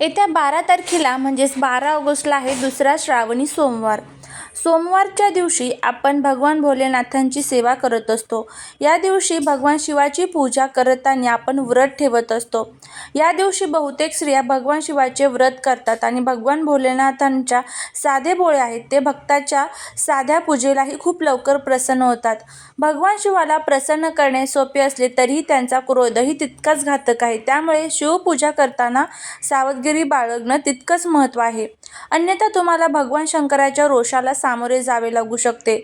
येत्या बारा तारखेला म्हणजेच बारा ऑगस्टला आहे दुसरा श्रावणी सोमवार. सोमवारच्या दिवशी आपण भगवान भोलेनाथांची सेवा करत असतो. या दिवशी भगवान शिवाची पूजा करताना आपण व्रत ठेवत असतो. या दिवशी बहुतेक स्त्रिया भगवान शिवाचे व्रत करतात आणि भगवान भोलेनाथांच्या साधे भोळे आहेत ते भक्ताच्या साध्या पूजेलाही खूप लवकर प्रसन्न होतात. भगवान शिवाला प्रसन्न करणे सोपे असले तरीही त्यांचा क्रोधही तितकाच घातक आहे. त्यामुळे शिवपूजा करताना सावधगिरी बाळगणं तितकंच महत्त्व आहे. अन्यथा तुम्हाला भगवान शंकराच्या रोषाला सामोरे जावे लागू शकते.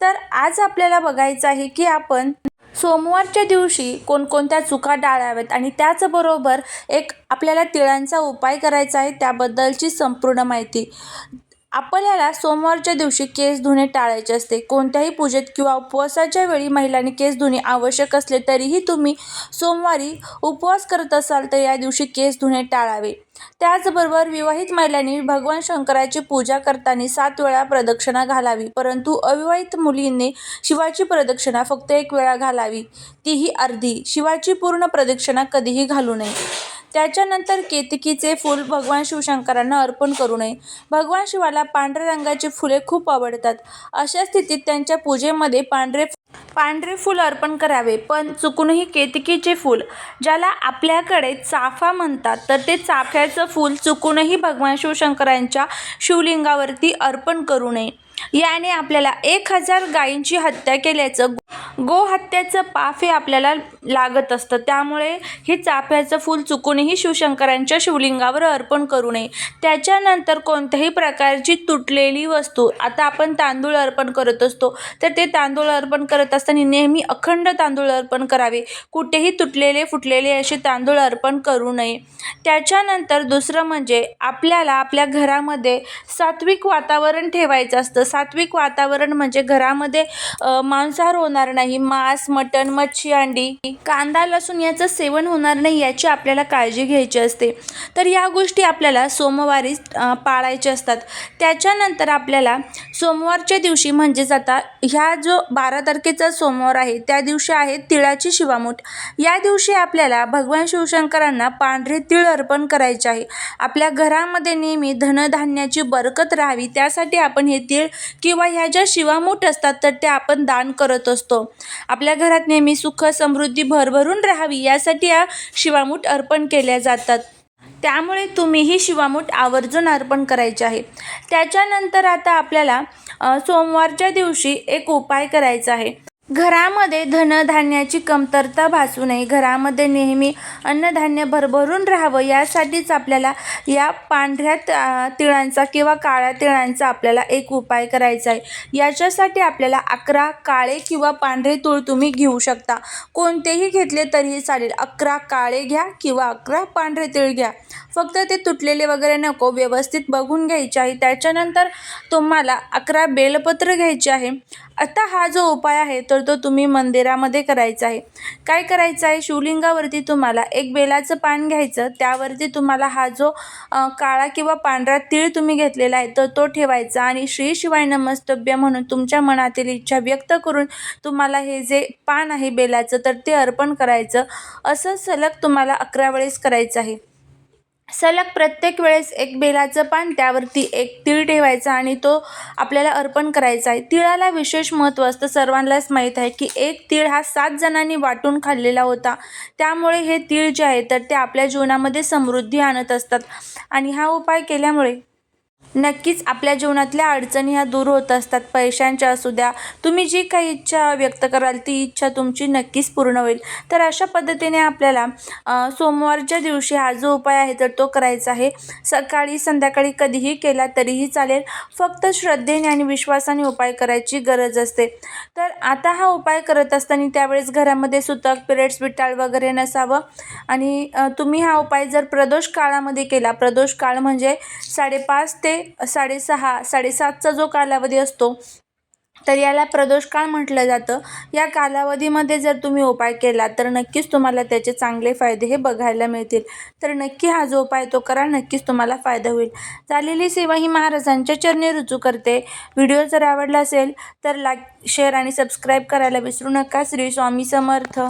तर आज आपल्याला बघायचं आहे की आपण सोमवारच्या दिवशी कोणकोणत्या चुका टाळाव्यात आणि त्याचबरोबर एक आपल्याला तिळांचा उपाय करायचा आहे त्याबद्दलची संपूर्ण माहिती. आपल्याला सोमवारच्या दिवशी केस धुणे टाळायचे असते. कोणत्याही पूजेत किंवा उपवासाच्या वेळी महिलांनी केस धुणे आवश्यक असले तरीही तुम्ही सोमवारी उपवास करत असाल तर या दिवशी केस धुणे टाळावे. त्याचबरोबर विवाहित महिलांनी भगवान शंकराची पूजा करताना सात वेळा प्रदक्षिणा घालावी. परंतु अविवाहित मुलींनी शिवाची प्रदक्षिणा फक्त एक वेळा घालावी. तीही अर्धी. शिवाची पूर्ण प्रदक्षिणा कधीही घालू नये. त्याच्यानंतर केतकीचे फूल भगवान शिवशंकरांना अर्पण करू नये. भगवान शिवाला पांढऱ्या रंगाची फुले खूप आवडतात. अशा स्थितीत त्यांच्या पूजेमध्ये पांढरे पांढरे फूल अर्पण करावे. पण चुकूनही केतकीचे फूल ज्याला आपल्याकडे चाफा म्हणतात तर ते चाफ्याचं फूल चुकूनही भगवान शिवशंकरांच्या शिवलिंगावरती अर्पण करू नये. याने आपल्याला एक हजार गायींची हत्या केल्याचं गोहत्याचं पाप हे आपल्याला लागत असतं. त्यामुळे हे चाफ्याचं फूल चुकूनही शिवशंकरांच्या शिवलिंगावर अर्पण करू नये. त्याच्यानंतर कोणत्याही प्रकारची तुटलेली वस्तू आता आपण तांदूळ अर्पण करत असतो तर ते तांदूळ अर्पण करत असताना नेहमी अखंड तांदूळ अर्पण करावे. कुठेही तुटलेले फुटलेले असे तांदूळ अर्पण करू नये. त्याच्यानंतर दुसरं म्हणजे आपल्याला आपल्या घरामध्ये सात्विक वातावरण ठेवायचं असतं. सात्विक वातावरण म्हणजे घरामध्ये मांसाहार होणार नाही. मांस मटण मच्छी अंडी. कांदा लसूण याचं सेवन होणार नाही याची आपल्याला काळजी घ्यायची असते. तर या गोष्टी आपल्याला सोमवारी पाळायच्या असतात. त्याच्यानंतर आपल्याला सोमवारच्या दिवशी म्हणजेच आता ह्या जो बारा तारखेचा सोमवार आहे त्या दिवशी आहे तिळाची शिवामूठ. या दिवशी आपल्याला भगवान शिवशंकरांना पांढरे तिळ अर्पण करायचे आहे. आपल्या घरामध्ये नेहमी धनधान्याची बरकत राहावी त्यासाठी आपण हे तिळ किंवा ह्या ज्या शिवामूठ असतात तर ते आपण दान करत असतो. आपल्या घरात नेहमी सुख समृद्धी भरभरून राहावी यासाठी या शिवामूठ अर्पण केल्या जातात. त्यामुळे तुम्हीही शिवामूठ आवर्जून अर्पण करायचे आहे. त्याच्यानंतर आता आपल्याला सोमवारच्या दिवशी एक उपाय करायचा आहे. घरामध्ये धनधान्याची कमतरता भासू नये. घरामध्ये नेहमी अन्नधान्य भरभरून राहावं यासाठीच आपल्याला या पांढऱ्या तिळांचा किंवा काळ्या तिळांचा आपल्याला एक उपाय करायचा आहे. याच्यासाठी आपल्याला अकरा काळे किंवा पांढरे तूळ तुम्ही घेऊ शकता. कोणतेही घेतले तरीही चालेल. अकरा काळे घ्या किंवा अकरा पांढरे तीळ घ्या. फक्त ते तुटलेले वगैरे नको व्यवस्थित बघून घ्यायचे आहे. त्याच्यानंतर तुम्हाला अकरा बेलपत्र घ्यायचे आहे. आता हा जो उपाय आहे तर तो तुम्ही मंदिरामध्ये करायचा आहे. काय करायचं आहे? शिवलिंगावरती तुम्हाला एक बेलाचं पान घ्यायचं. त्यावरती तुम्हाला हा जो काळा किंवा पांढरा तीळ तुम्ही घेतलेला आहे तर तो ठेवायचा. आणि श्री शिवाय नमस्तव्य म्हणून तुमच्या मनातील इच्छा व्यक्त करून तुम्हाला हे जे पान आहे बेलाचं तर ते अर्पण करायचं. असं सलग तुम्हाला अकरा वेळेस करायचं आहे. सलग प्रत्येक वेळेस एक बेलाचं पान त्यावरती एक तीळ ठेवायचा आणि तो आपल्याला अर्पण करायचा आहे. तिळाला विशेष महत्त्व असतं. सर्वांनाच माहीत आहे की एक तीळ हा सात जणांनी वाटून खाल्लेला होता. त्यामुळे हे तीळ जे आहे तर ते आपल्या जीवनामध्ये समृद्धी आणत असतात. आणि हा उपाय केल्यामुळे नक्कीच आपल्या जीवनातल्या अडचणी ह्या दूर होत असतात. पैशांच्या असू द्या. तुम्ही जी काही इच्छा व्यक्त कराल ती इच्छा तुमची नक्कीच पूर्ण होईल. तर अशा पद्धतीने आपल्याला सोमवारच्या दिवशी हा जो उपाय आहे तर तो करायचा आहे. सकाळी संध्याकाळी कधीही केला तरीही चालेल. फक्त श्रद्धेने आणि विश्वासाने उपाय करायची गरज असते. तर आता हा उपाय करत असताना त्यावेळेस घरामध्ये सुतक पिरियड्स विटाळ वगैरे नसावं. आणि तुम्ही हा उपाय जर प्रदोष काळामध्ये केला प्रदोष काळ म्हणजे साडेपाच ते ते साडेसहा साडेसातचा जो कालावधी असतो तर याला प्रदोष काळ म्हटलं जातं. या कालावधीमध्ये जर तुम्ही उपाय केला तर नक्कीच तुम्हाला त्याचे चांगले फायदे हे बघायला मिळतील. तर नक्की हा जो उपाय तो करा नक्कीच तुम्हाला फायदा होईल. झालेली सेवा ही महाराजांच्या चरणी रुजू करते. व्हिडिओ जर आवडला असेल तर लाईक शेअर आणि सबस्क्राईब करायला विसरू नका. श्री स्वामी समर्थ.